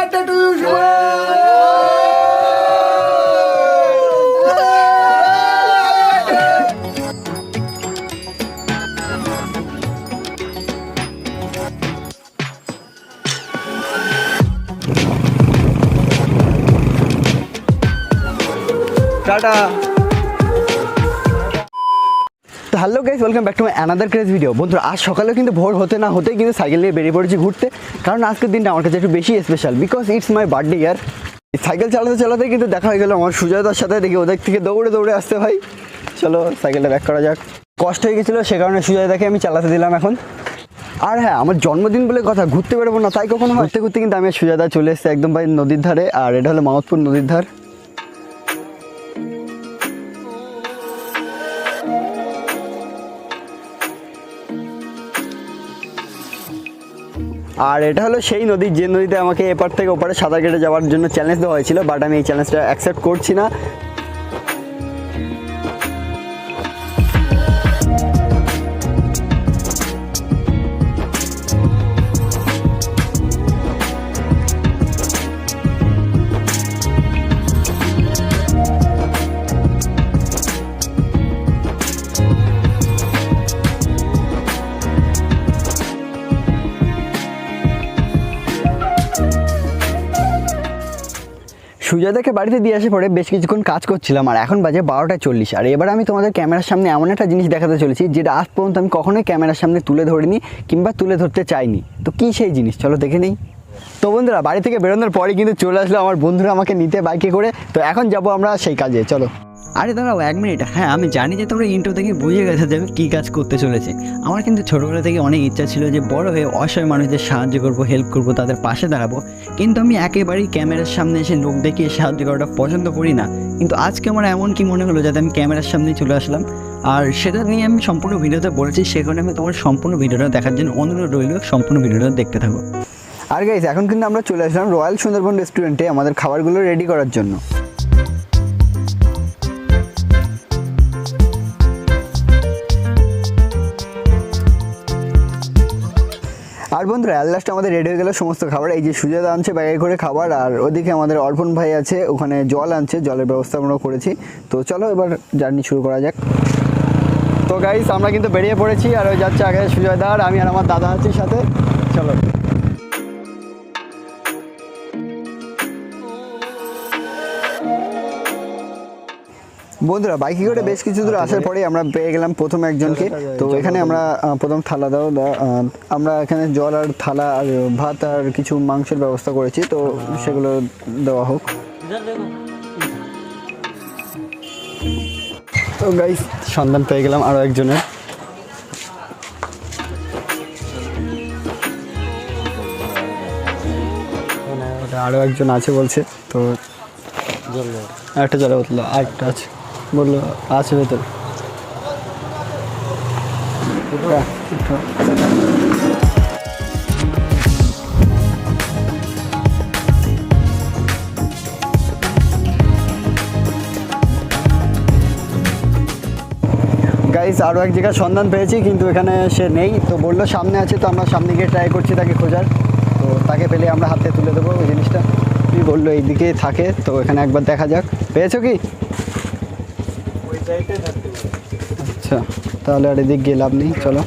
Birthday to you টাটা তো hello guys welcome back to my another craze video বন্ধুরা, আজ সকালেও কিন্তু ভোর হতে না হতেই কিন্তু সাইকেল নিয়ে বেরিয়ে পড়েছি ঘুরতে। কারণ আজকের দিনটা আমার কাছে একটু বেশি special because it's my birthday year cycle চালাতে চালাতে কিন্তু দেখা হয়ে গেল আমার সুজয়দার সাথে। দেখি ওদের থেকে দৌড়ে দৌড়ে আসতে ভাই চলো সাইকেলটা ব্যাক করা যাক। কষ্ট হয়ে গেছিল, সে কারণে সুজয়দাকে আমি চালাতে দিলাম এখন। আর হ্যাঁ আমার জন্মদিন বলে কথা, ঘুরতে বেরোবো না, তাই কখনো ঘুরতে ঘুরতে কিন্তু আমি সুজাদা চলে এসেছি একদম ভাই নদীর ধারে। আর এটা হলো মামতপুর নদীর ধার। আর এটা হলো সেই নদী, যে নদীতে আমাকে এপার থেকে ওপারে সাঁতার কেটে যাওয়ার জন্য চ্যালেঞ্জ দেওয়া হয়েছিল বাট আমি এই চ্যালেঞ্জটা অ্যাকসেপ্ট করছি না। সুজাদাকে বাড়িতে দিয়ে আসার পরে বেশ কিছুক্ষণ কাজ করছিলাম আর এখন বাজে বারোটা চল্লিশ। আর এবার আমি তোমাদের ক্যামেরার সামনে এমন একটা জিনিস দেখাতে চলেছি, যেটা আজ পর্যন্ত আমি কখনোই ক্যামেরার সামনে তুলে ধরিনি কিংবা তুলে ধরতে চাইনি। তো কী সেই জিনিস? চলো দেখে নেই। তো বন্ধুরা, বাড়ি থেকে বেরোনোর পরে কিন্তু চলে আসলো আমার বন্ধুরা আমাকে নিতে বাইকে করে। তো এখন যাব আমরা সেই কাজে, চলো। আরে দাঁড়াও এক মিনিট হ্যাঁ আমি জানি যে তোমরা ইন্টো থেকে বুঝে গেছো যে আমি কী কাজ করতে চলেছে। আমার কিন্তু ছোটোবেলা থেকে অনেক ইচ্ছা ছিল যে বড় হয়ে অসহায় মানুষদের সাহায্য করব হেল্প করব, তাদের পাশে দাঁড়াবো। কিন্তু আমি একেবারেই ক্যামেরার সামনে এসে লোক দেখিয়ে সাহায্য করাটা পছন্দ করি না। কিন্তু আজকে আমার এমন কি মনে হলো যাতে আমি ক্যামেরার সামনে চলে আসলাম? আর সেটা নিয়ে আমি সম্পূর্ণ ভিডিওতে বলেছি সেখানে আমি তোমার সম্পূর্ণ ভিডিওটা দেখার জন্য অনুরোধ রইল, সম্পূর্ণ ভিডিওটা দেখতে থাকো। আর গাইজ এখন কিন্তু আমরা চলে আসলাম রয়্যাল সুন্দরবন রেস্টুরেন্টে আমাদের খাবারগুলো রেডি করার জন্য। আর বন্ধুরা লাস্ট আমাদের রেডি হয়ে গেল সমস্ত খাবার। এই যে সুজাদা আনছে ব্যাগে করে খাবার, আর ওদিকে আমাদের অর্পণ ভাই আছে, ওখানে জল আনছে, জলের ব্যবস্থা আমরা করেছি। তো চলো এবার জার্নি শুরু করা যাক। তো গাইস আমরা কিন্তু বেরিয়ে পড়েছি, আর ওই যাচ্ছে আগে সুজয় দা আর আমি আর আমার দাদা আছি সাথে। বন্ধুরা বাইকে করে বেশ কিছু দূর আসার পরে আমরা পেয়ে গেলাম প্রথম একজনকে। তো এখানে আমরা প্রথম থালা দাও আমরা এখানে জল আর থালা আর ভাত আর কিছু মাংসের ব্যবস্থা করেছি তো সেগুলো দেওয়া হোক। তো গাইস সন্ধান পেয়ে গেলাম আরও একজনের। আরও একজন আছে বলছে তো একটা জলের বোতল আরেকটা আছে। বলল, আছে ভেতরে। গাইস আরও এক জায়গায় সন্ধান পেয়েছি, কিন্তু এখানে সে নেই। তো বলল, সামনে আছে, তো আমরা সামনে গিয়ে ট্রাই করছি তাকে খোঁজার। তো তাকে পেলে আমরা হাতে তুলে দেবো ওই জিনিসটা। তুই বলল এইদিকে থাকে, তো এখানে একবার দেখা যাক। পেয়েছ কি? আচ্ছা তাহলে আর এদিক নেই চলো।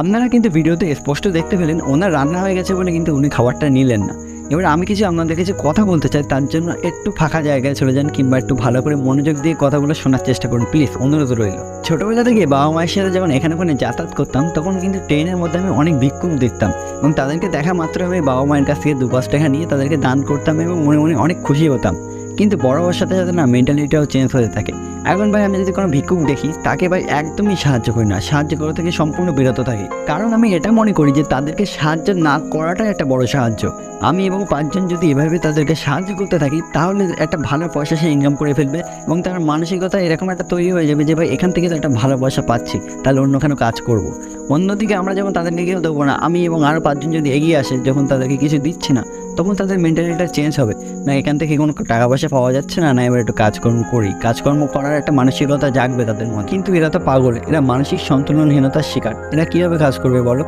আপনারা কিন্তু ভিডিওতে স্পষ্ট দেখতে পেলেন ওনার রান্না হয়ে গেছে বলে কিন্তু উনি খাবারটা নিলেন না। এবার আমি কিছু আপনাদের কাছে কথা বলতে চাই, তার জন্য একটু ফাঁকা জায়গায় চলে যান কিংবা একটু ভালো করে মনোযোগ দিয়ে কথাগুলো শোনার চেষ্টা করুন। প্লিজ, অনুরোধ রইল। ছোটোবেলা থেকে বাবা মায়ের সাথে যখন এখানে ওখানে যাতায়াত করতাম, তখন কিন্তু ট্রেনের মধ্যে আমি অনেক ভিক্ষুক দেখতাম এবং তাদেরকে দেখা মাত্র আমি বাবা মায়ের কাছ থেকে দু পাঁচ টাকা নিয়ে তাদেরকে দান করতাম এবং মনে মনে অনেক খুশি হতাম। কিন্তু বড় হওয়ার সাথে সাথে না মেন্টালিটিটাও চেঞ্জ হতে থাকে। এখন ভাই আমি যদি কোনো ভিক্ষুক দেখি, তাকে ভাই একদমই সাহায্য করি না। সাহায্য করা থেকে সম্পূর্ণ বিরত থাকি। কারণ আমি এটা মনে করি যে তাদেরকে সাহায্য না করাটাই একটা বড় সাহায্য। আমি এবং পাঁচজন যদি এভাবে তাদেরকে সাহায্য করতে থাকি, তাহলে একটা ভালো পয়সা সে ইনকাম করে ফেলবে এবং তার মানসিকতা এরকম একটা তৈরি হয়ে যাবে যে ভাই এখান থেকে তো একটা ভালো পয়সা পাচ্ছি, তাহলে অন্যখানে কাজ করব? অন্যদিকে আমরা যখন তাদেরকে কেউ দেবো না, আমি এবং আরও পাঁচজন যদি এগিয়ে আসে, যখন তাদেরকে কিছু দিচ্ছি না তখন তাদের মেন্টালিটিটা চেঞ্জ হবে। না, এখান থেকে কোনো টাকা পয়সা পাওয়া যাচ্ছে না না, এবার একটু কাজকর্ম করি। কাজকর্ম করার একটা মানসিকতা জাগবে তাদের মধ্যে। কিন্তু এরা তো পাগল, এরা মানসিক সন্তুলনহীনতার শিকার। এরা কীভাবে কাজ করবে বলো?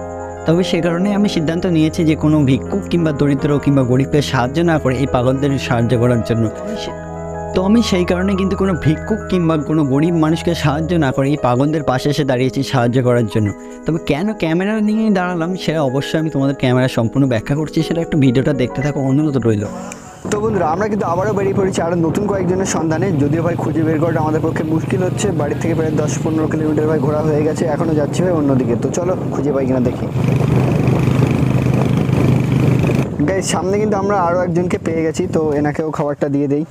তবে সে কারণে আমি সিদ্ধান্ত নিয়েছি যে কোনো ভিক্ষুক কিংবা দরিদ্র কিংবা গরিবকে সাহায্য না করে এই পাগলদের সাহায্য করার জন্য। তো আমি সেই কারণে কিন্তু কোনো ভিক্ষুক কিংবা কোনো গরিব মানুষকে সাহায্য না করে এই পাগলদের পাশে এসে দাঁড়িয়েছি সাহায্য করার জন্য। তবে কেন ক্যামেরা নিয়ে দাঁড়ালাম সেটা অবশ্যই আমি তোমাদের ক্যামেরা সম্পূর্ণ ব্যাখ্যা করছি, সেটা একটু ভিডিওটা দেখতে থাকো, অনুরোধ রইল। তো বন্ধুরা, আমরা কিন্তু আবারও বেরিয়ে পড়েছি আরও নতুন কয়েকজনের সন্ধানে। যদিও ভাই খুঁজে বের করাটা আমাদের পক্ষে মুশকিল হচ্ছে। বাড়ি থেকে প্রায় দশ পনেরো কিলোমিটার ভাই ঘোরা হয়ে গেছে এখনও যাচ্ছি ভাই অন্যদিকে। তো চলো, খুঁজে পাই কিনা দেখি। গাই সামনে কিন্তু আমরা আরও একজনকে পেয়ে গেছি, তো এনাকেও খাবারটা দিয়ে দেই।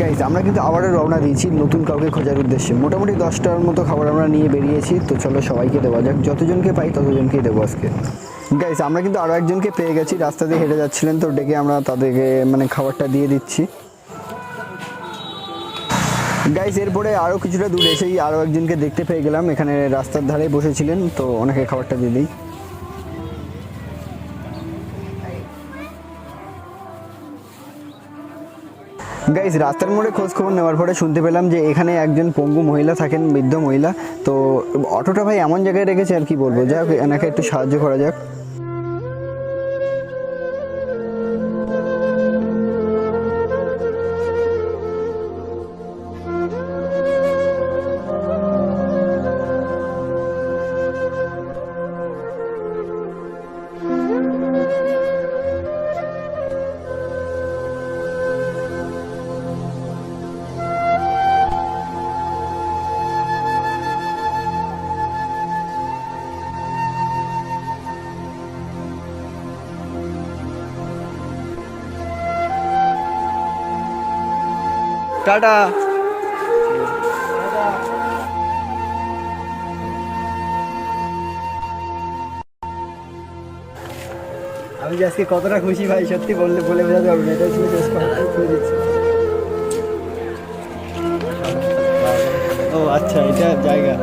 গাইজ আমরা কিন্তু আবারও রওনা দিয়েছি নতুন কাউকে খোঁজার উদ্দেশ্যে। মোটামুটি দশটার মতো খাবার আমরা নিয়ে বেরিয়েছি, তো চলো সবাইকে দেওয়া যাক। যতজনকে পাই ততজনকেই দেবো আজকে। গাইজ আমরা কিন্তু আরও একজনকে পেয়ে গেছি, রাস্তা দিয়ে হেঁটে যাচ্ছিলেন, তো ডেকে আমরা তাদেরকে মানে খাবারটা দিয়ে দিচ্ছি। গাইজ এরপরে আরও কিছুটা দূর এসেই আরও একজনকে দেখতে পেয়ে গেলাম। এখানে রাস্তার ধারে বসেছিলেন, তো ওনাকে খাবারটা দিয়ে দিই। গাইজ রাস্তার মোড়ে খোঁজ খবর নেওয়ার পরে শুনতে পেলাম যে এখানে একজন পঙ্গু মহিলা থাকেন, বৃদ্ধ মহিলা। তো অটোটা ভাই এমন জায়গায় রেখেছে আর কি বলব? যাক এনাকে একটু সাহায্য করা যাক। টাটা। আমি যে আজকে কতটা খুশি ভাই, সত্যি বললে বলে বোঝাতে পারব না, এটাই ছিল শেষ কথা দিচ্ছি। ও আচ্ছা এটা জায়গা।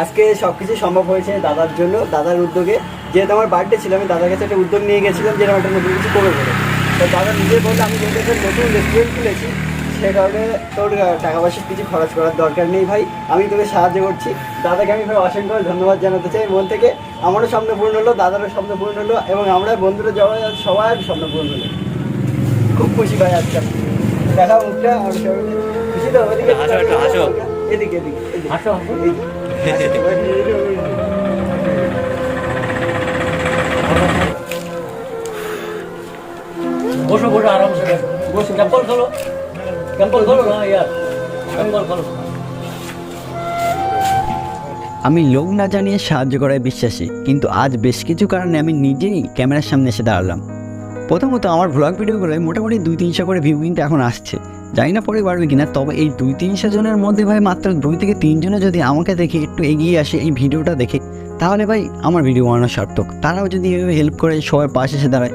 আজকে সব কিছু সম্ভব হয়েছে দাদার জন্য দাদার উদ্যোগে। যেহেতু আমার বার্থডে ছিল আমি দাদার কাছে একটা উদ্যোগ নিয়ে গেছিলাম যেরকম একটা নতুন কিছু করবে বলে তো দাদা নিজে বললে আমি যেহেতু একটা নতুন রেস্টুরেন্ট খুলেছি সে কারণে তোর টাকা পয়সা কিছু খরচ করার দরকার নেই ভাই। আমি তোকে সাহায্য করছি। দাদাকে আমি ভাই অসংখ্য ধন্যবাদ জানাতে চাই। মন থেকে আমারও স্বপ্ন পূরণ হলো দাদারও স্বপ্ন পূরণ হলো এবং আমরা বন্ধুরা যাওয়া সবার স্বপ্ন পূরণ হলো। খুব খুশি ভাই আজকে দেখা মুখটা আর সবাই খুশি তো। এদিকে এদিকে এদিকে। হাসো, হাসো। বসো বসো আরামসে বসো না, ইয়ার। আমি লোক না জানিয়ে সাহায্য করায় বিশ্বাসী, কিন্তু আজ বেশ কিছু কারণে আমি নিজেই ক্যামেরার সামনে এসে দাঁড়ালাম। প্রথমত আমার ব্লগ ভিডিওগুলোয় মোটামুটি দুই তিনশো করে ভিউ কিন্তু এখন আসছে। জানি না পরে পারবে কিনা, তবে এই দুই তিনশো জনের মধ্যে ভাই মাত্র দুই থেকে তিনজনে যদি আমাকে দেখে একটু এগিয়ে আসে এই ভিডিওটা দেখে, তাহলে ভাই আমার ভিডিও বানানো সার্থক। তারাও যদি এভাবে হেল্প করে সবার পাশে এসে দাঁড়ায়।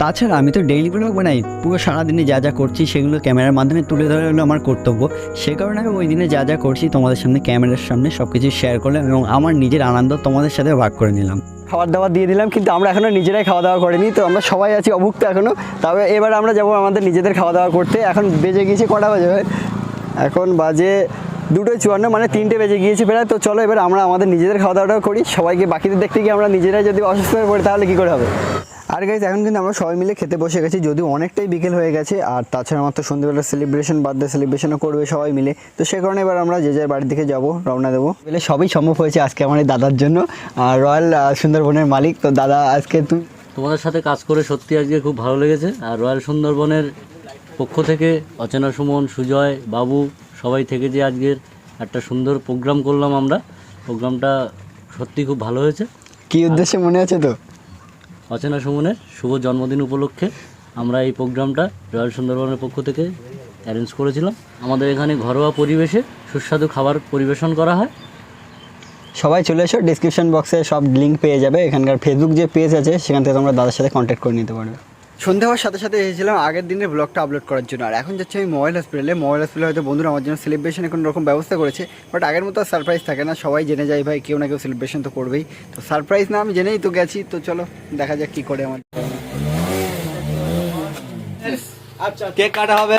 তাছাড়া আমি তো ডেইলি ব্লগ বানাই। পুরো সারাদিনে যা যা করছি সেগুলো ক্যামেরার মাধ্যমে তুলে ধরা হলো আমার কর্তব্য। সে কারণে আমি ওই দিনে যা যা করছি তোমাদের সামনে, ক্যামেরার সামনে সব কিছু শেয়ার করলাম এবং আমার নিজের আনন্দ তোমাদের সাথে ভাগ করে নিলাম। খাবার দাবার দিয়ে দিলাম, কিন্তু আমরা এখনও নিজেরাই খাওয়া দাওয়া করিনি, তো আমরা সবাই আছি অভুক্ত এখনও। তবে এবার আমরা যাব আমাদের নিজেদের খাওয়া দাওয়া করতে। এখন বেজে গিয়েছে কটা বাজে? এখন বাজে দুটো চুয়ান্ন মানে তিনটে বেজে গিয়েছে প্রায়। তো চলো এবার আমরা আমাদের নিজেদের খাওয়া দাওয়াটাও করি। সবাইকে বাকিদের দেখতে গিয়ে আমরা নিজেরাই যদি অসুস্থ হয়ে পড়ি, তাহলে কী করে হবে? আর গাইজ এখন কিন্তু আমরা সবাই মিলে খেতে বসে গেছি যদিও অনেকটাই বিকেল হয়ে গেছে আর তাছাড়া আমার তো সন্ধ্যেবেলা সেলিব্রেশন বার্থডে সেলিব্রেশনও করবে সবাই মিলে। তো সে কারণে এবার আমরা যে যার বাড়ির দিকে যাব রওনা দেবো। বলে সবই সম্ভব হয়েছে আজকে আমার এই দাদার জন্য। আর রয়্যাল সুন্দরবনের মালিক তো দাদা আজকে তুই তোমাদের সাথে কাজ করে সত্যি আজকে খুব ভালো লেগেছে। আর রয়্যাল সুন্দরবনের পক্ষ থেকে অচেনা সুমন সুজয় বাবু সবাই থেকে যে আজকের একটা সুন্দর প্রোগ্রাম করলাম আমরা। প্রোগ্রামটা সত্যি খুব ভালো হয়েছে। কি উদ্দেশ্যে মনে আছে তো? অচেনা সুমনের শুভ জন্মদিন উপলক্ষে আমরা এই প্রোগ্রামটা রয়্যাল সুন্দরবনের পক্ষ থেকে অ্যারেঞ্জ করেছিলাম। আমাদের এখানে ঘরোয়া পরিবেশে সুস্বাদু খাবার পরিবেশন করা হয়। সবাই চলে এসো ডিসক্রিপশন বক্সে সব লিঙ্ক পেয়ে যাবে। এখানকার ফেসবুক যে পেজ আছে, সেখান থেকে তোমরা দাদার সাথে কন্ট্যাক্ট করে নিতে পারবে। সন্ধ্যা হওয়ার সাথে সাথে এসেছিলাম আগের দিনের ব্লগটা আপলোড করার জন্য। আর এখন যাচ্ছে আমি মোবাইল হসপিটালে মোবাইল হসপিটালে হয়তো বন্ধুরা আমার জন্য সেলিব্রেশনে কোনো রকম ব্যবস্থা করেছে বাট আগের মতো আর সারপ্রাইজ থাকে না। সবাই জেনে যায়, ভাই, কেউ না কেউ সেলিব্রেশন তো করবেই। তো সারপ্রাইজ না, আমি জেনেই তো গেছি। তো চলো, দেখা যাক কী করে আমার কেক কাটা হবে।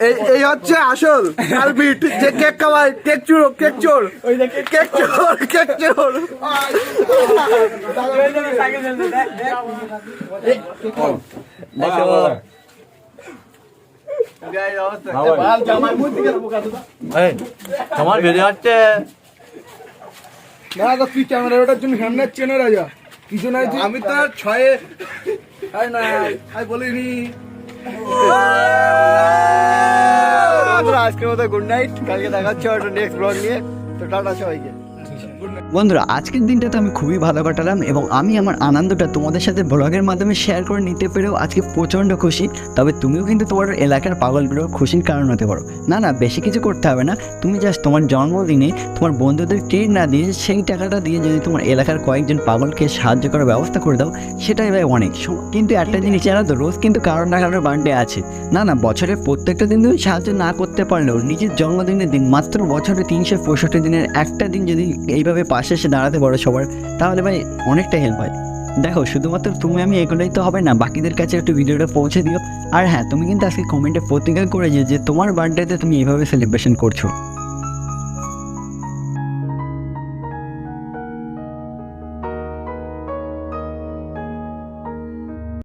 এই- এই হচ্ছে আসল। কালপিট যে কেক খাওয়ায় কেক চোর কেক চোর। কেক চোর কেক চোর। তোমার ভিডিও হচ্ছে না তো তুই ক্যামেরা ওটার জন্য সামনে চেনে রাজা। কিছু নাই আমি তো আর ছয়ে না আই বলিনি। আজকের মতো গুড নাইট। কালকে দেখা হচ্ছে নেক্সট ব্লগ নিয়ে। তো টাটা সবাইকে। বন্ধুরা, আজকের দিনটাতে আমি খুবই ভালো কাটালাম এবং আমি আমার আনন্দটা তোমাদের সাথে ব্লগের মাধ্যমে শেয়ার করে নিতে পেরেও আজকে প্রচণ্ড খুশি। তবে তুমিও কিন্তু তোমার এলাকার পাগলগুলোর খুশির কারণ হতে পারো। না না, বেশি কিছু করতে হবে না। তুমি জাস্ট তোমার জন্মদিনে তোমার বন্ধুদের ট্রিট না দিয়ে সেই টাকাটা দিয়ে যদি তোমার এলাকার কয়েকজন পাগলকে সাহায্য করার ব্যবস্থা করে দাও, সেটাই ভাই অনেক। কিন্তু একটা জিনিস জানো তো, রোজ কিন্তু কারোর না কারোর বার্থডে আছে। না না বছরের প্রত্যেকটা দিন তুমি সাহায্য না করতে পারলেও নিজের জন্মদিনের দিন, মাত্র বছরে তিনশো পঁয়ষট্টি দিনের একটা দিন যদি এইভাবে পাশে এসে দাঁড়াতে পারো সবার, তাহলে ভাই অনেকটা হেল্প হয়। দেখো, শুধুমাত্র তুমি আমি এগুলোই তো হবে না, বাকিদের কাছে একটু ভিডিওটা পৌঁছে দিও। আর হ্যাঁ তুমি কিন্তু আজকে কমেন্টে প্রতিজ্ঞা করে যে তোমার বার্থডেতে তুমি এইভাবে সেলিব্রেশন করছ।